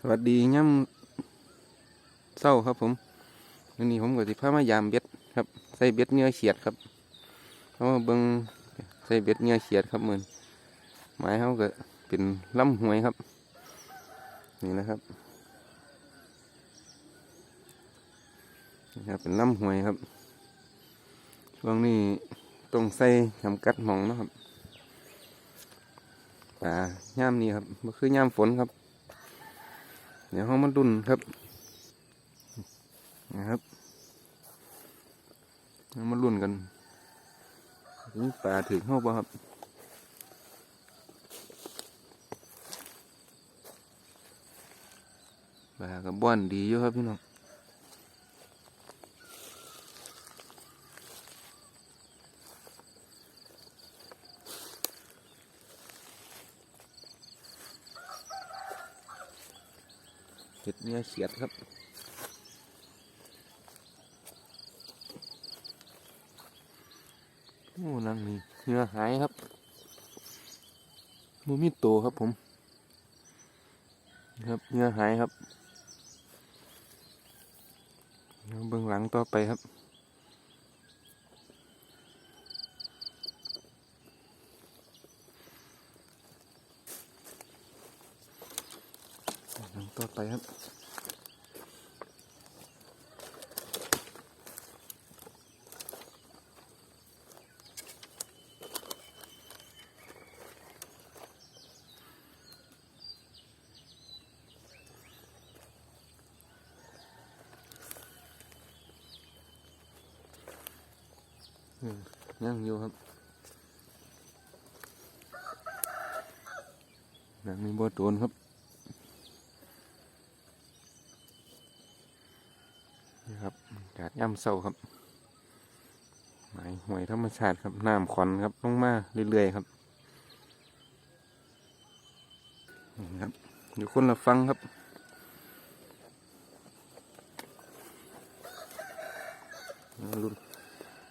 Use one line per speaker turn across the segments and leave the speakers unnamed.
สวัสดีย่ำเศร้าครับ ผมวันนี้ผมก็สิพามายามเบ็ดครับใส่เบ็ดเนื้อเขียดครับเพราะว่าเบิงใส่เบ็ดเนื้อเขียดครับเหมือนหมายเขาก็เป็นลำหวยครับ นี่นะครับนี่ครับเป็นลำหวยครับ ช่วงนี้ต้องใส่จำกัดหมองนะครับป่าย่ามนี้ครับก็คือย่ามฝนครับ เดี๋ยวเขามาดุนครับนะครับเรามาลุ่นกันนี่ปลาถึงเข้าป่ะครับปลากับบ้อนดีอยู่ครับพี่น้อง เห็ดเนื้อเขียดครับโอ้นังนี่เนื้อหายครับมูมีโตครับผมครับเนื้อหายครับเดี๋ยวเบื้องหลังต่อไปครับหลัง ต่อไปครับอืมยังอยู่ครับหนังมีบัวโดนครับนี่ครับอากาศ ย่ำเศร้าครับหมายหวยธรรมชาติครับน้ำขอนครับลงมาเรื่อยๆครับนะครับอยู่คนละฟังครับลุ้น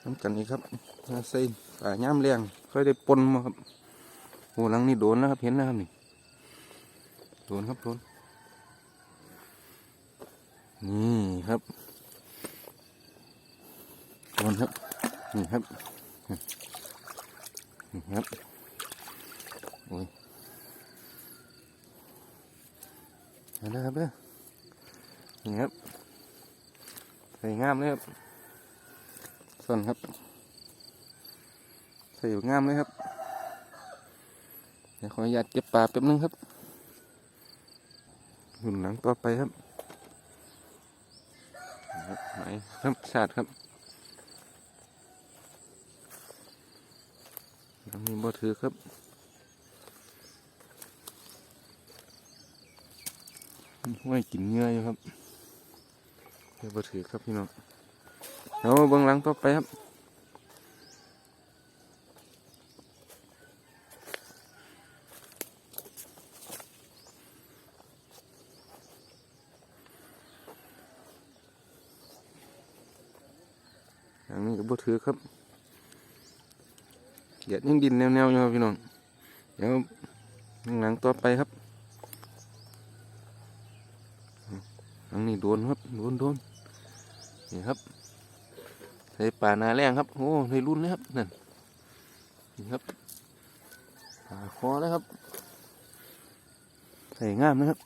น้ำกันนี้ครับมาใส่ป่าย่ามเลี้ยงค่อยได้ปนมาครับโอ้หลังนี้โดนแล้วครับเห็นแล้วครับนี่โดนครับโดนนี่ครับ โดนครับนี่ครับนี่ครับโอ้ยเอาละครับเด้อนี่ครับใส่งามเลยครับส่วนครับส่อยู่งามเลยครับเดี๋ยวขออนุญาตเก็บปลาแป๊บนึงครับหุ่นหลังต่อไปครับครับไหมครับชาติครับยังมี บ่ถือครับไว้กินเงื่ออยู่ครับเดี๋ยวบ่ถือครับพี่น้องเอาเบื้องหลังต่อไปครับอย่างนี้ก็บ่ถือครับ เหยียดยังดินแนวๆอยู่ครับพี่น้อง เดี๋ยวหลังต่อไปครับหลังนี้โดนครับ โดนโดนนี่ครับใส่ป่านาแรงครับ โอ้ในรุ่นเลยครับนั่น นี่ครับป่าคอแล้วครับ ใส่งามนะครับ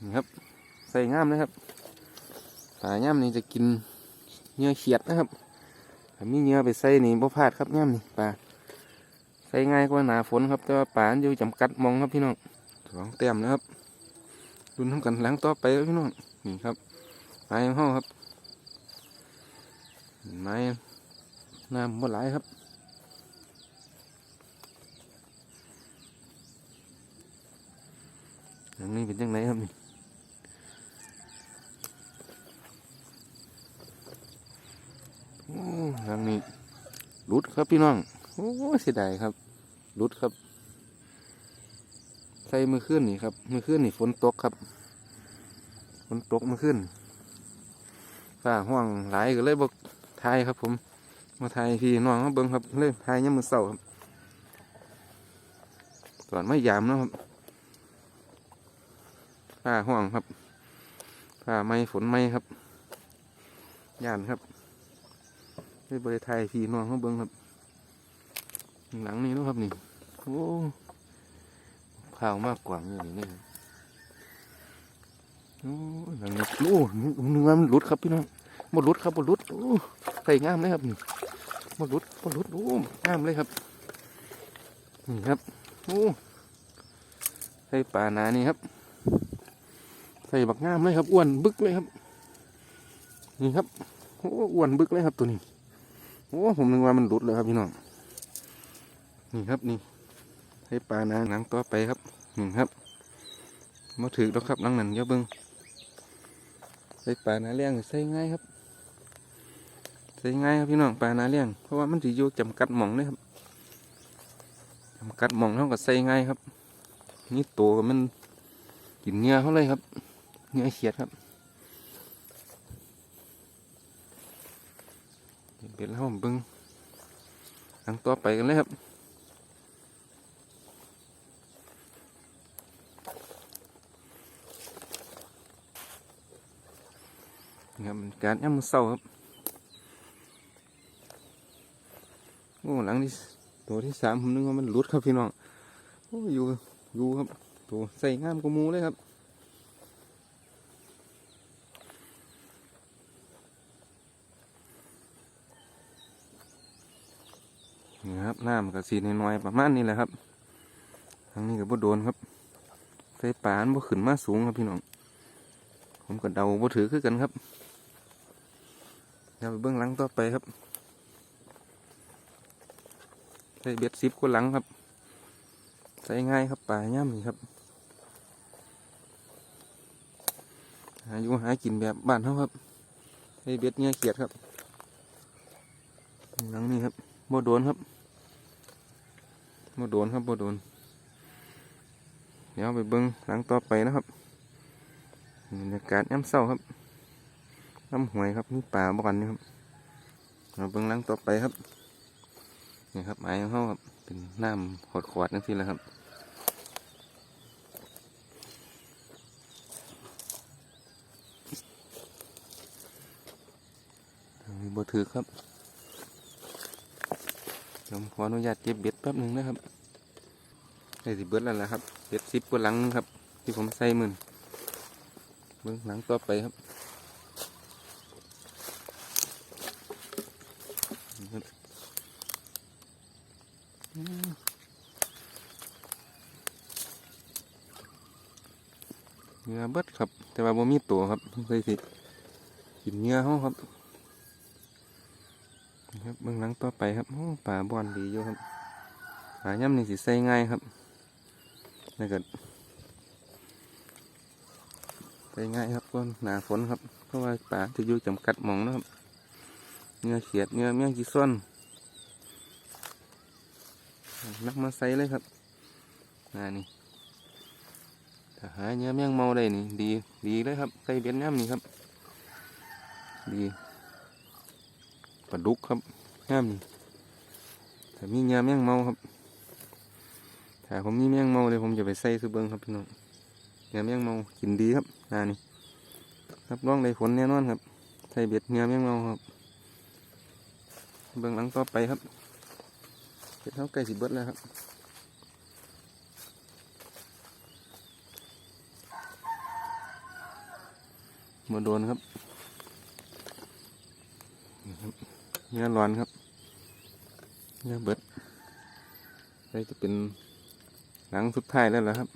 นี่ครับ ใส่งามนะครับป่าย่ามนี่จะกินเนื้อเขียดนะครับ ถ้ามีเนื้อไปใส่นี่บ่พลาดครับย่ามนี่ป่าใส่ง่ายกว่าหนาฝนครับ แต่ว่าป่านอยู่จำกัดมองครับพี่น้องสองเต็มนะครับรุ่นทำกันหลังต่อไปครับพี่น้องนี่ครับปลาของครับไม้น้ำบ่หลายครับอย่างนี้เป็นยังไงครับนี่ โอ้งนี้รุดครับพี่น้อง โอ้เสียดายครับรุดครับ ใส่มือขึ้นนี่ครับมือขึ้นนี่ฝนตกครับฝนตกมือขึ้นฝ้าห้วงหลายก็เลยบอกทายครับ ผม มาทายพี่น้องมาเบิ้งครับเลยทายยามมือเสาร์ครับก่อนไม่ยามนะครับผ้าห้องครับผ้าไม้ฝนไม้ครับย่านครับ ไปบริไทยพี่น้องเขาเบิ้งครับ หลังนี้นะครับนี่โอ้ข้าวมากกว่านี่นี่ครับโอ้หลังนี้โอ้เนื้อมันหลุดครับพี่น้องหมดลุดครับหมดลุดโอ้ใส่งามเลยครับนี่หมดลุดหมดลุดโอ้งามเลยครับนี่ครับโอ้ใส่ปลาหนานี่ครับ ใส่บักงามเลยครับอ้วนบึกเลยครับ นี่ครับโอ้อ้วนบึกเลยครับตัวนี้ โอ้ผมนึกว่ามันหลุดเลยครับพี่น้องนี่ครับนี่ใส่ปลาหนาหนังต่อไปครับนี่ครับมาถือแล้วครับลังนั้นเดี๋ยวเบิ้งใส่ปลาหนาเลี้ยงใส่ง่ายครับใส่ง่ายครับพี่น้องปลาหนาเลี้ยงเพราะว่ามันจะอยู่จำกัดหม่องเลยครับจำกัดหม่องเท่ากับใส่ง่ายครับ นี่ตัวมันกินเนื้อเขาเลยครับเนื้อเขียดครับ เป็นแล้วผมบิ้งหลังต่อไปกันเลยครับนี่ครับการย่ำมือเศร้าครับโอ้หลังที่ตัวที่สามผมนึกว่ามันหลุดครับพี่น้องโอ้อยู่อยู่ครับตัวใส่งามกว่ามูเลยครับ นี่ครับน้ำกับสีน้อยๆประมาณนี้แหละครับทางนี้กับบ่โดนครับใส่ปานบ่ขึ้นมาสูงครับพี่น้อง ผมก็เดาบ่ถือคือกันครับเดี๋ยวไปเบื้องหลังต่อไปครับใส่เบ็ดซิปกว่าหลังครับ ใส่ง่ายครับปลาย่ำนี่ครับหาอยู่หากินแบบบ้านเขาครับใส่เบ็ดเนี่ยเขียดครับหลังนี้ครับบ่โดนครับ บ่โดนครับบ่โดน เดี๋ยวไปเบิ้งหลังต่อไปนะครับบรรยากาศย่ำเศร้าครับน้ำหวยครับนี่ป่าบ่กันนี่ครับเราเบิ้งหลังต่อไปครับนี่ครับไม้ของเขาครับเป็นน้ำขวดขวดๆนั่นสิแหละครับมีบ่ถือครับ ผมขออนุญาตเก็บเบ็ดแป๊บหนึ่งนะครับได้สิเบิดแล้วละครับเบ็ดซิปกว่าหลังนึงครับ ที่ผมใส่มือนเบื้องหลังต่อไปครับนี่ครับเนื้อเบิดครับ แต่ว่าบ่มีตัวครับเลยสิกินเนื้อเขาครับ ครับเบื้องหลังต่อไปครับโอ้ป่าบอนดีอยู่ครับป่าย่ำนี่สิใส่ง่ายครับแล้วก็ใส่ง่ายครับก็หนาฝนครับ เพราะว่าป่าจะอยู่จำกัดหมองนะครับเนื้อเขียดเนื้อเมี่ยงจีซ่อนนักมาใส่เลยครับนานี่ถ้าหาเนื้อเมี่ยงเมาได้นี่ ดี ดีเลยครับใส่เบ็ดย่ำนี่ครับ ดี ปลาดุกครับงามนี่ถ้ามีเงาแมงเมาครับถ้าผมมีแมงเมาเลยผมจะไปใส่ซื้อเบิ้งครับพี่น้องเงาแมงเมากินดีครับนานี่รับรองได้ผลแน่นอนครับใส่เบ็ดเงาแมงเมาครับ เบิ้งหลังต่อไปครับเบ็ดเท่าไก่สิเบิดแล้วครับมาโดนครับ เนื้อร้อนครับเนื้อเบิดนี่จะเป็นหลังสุดท้ายแล้วล่ะครับ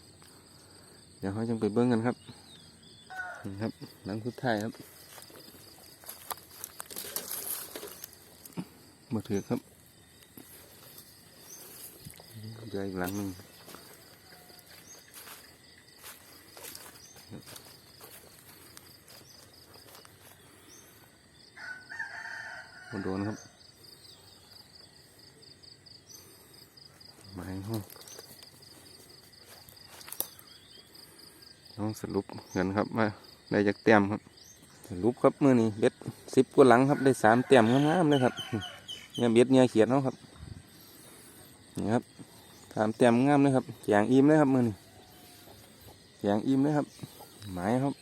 เดี๋ยวเขาจะไปเบิ้งกันครับนี่ครับหลังสุดท้ายครับมาถือครับเดี๋ยวอีกหลังหนึ่ง โดนครับไม้ห้องน้องสรุปเงินครับมาได้จากเต็มครับ สรุปครับมือนี้เบ็ดสิบกว่าหลังครับได้สามเต็มงามๆเลยครับเนี่ยเบ็ดเนี่ยเขียดเนาครับนี่ครับสามเต็มงามเลยครับแจงอิ่มเลยครับมือนี้แจงอิ่มเลยครับหมายครับ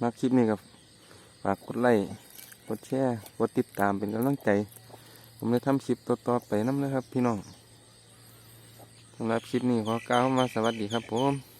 มาคลิปนี้กับฝากกดไลค์กดแชร์กดติดตามเป็นกำลังใจ ผมจะทำคลิปต่อๆไปน้ำนะครับ พี่น้องสำหรับคลิปนี้ขอกล่าวมาสวัสดีครับผม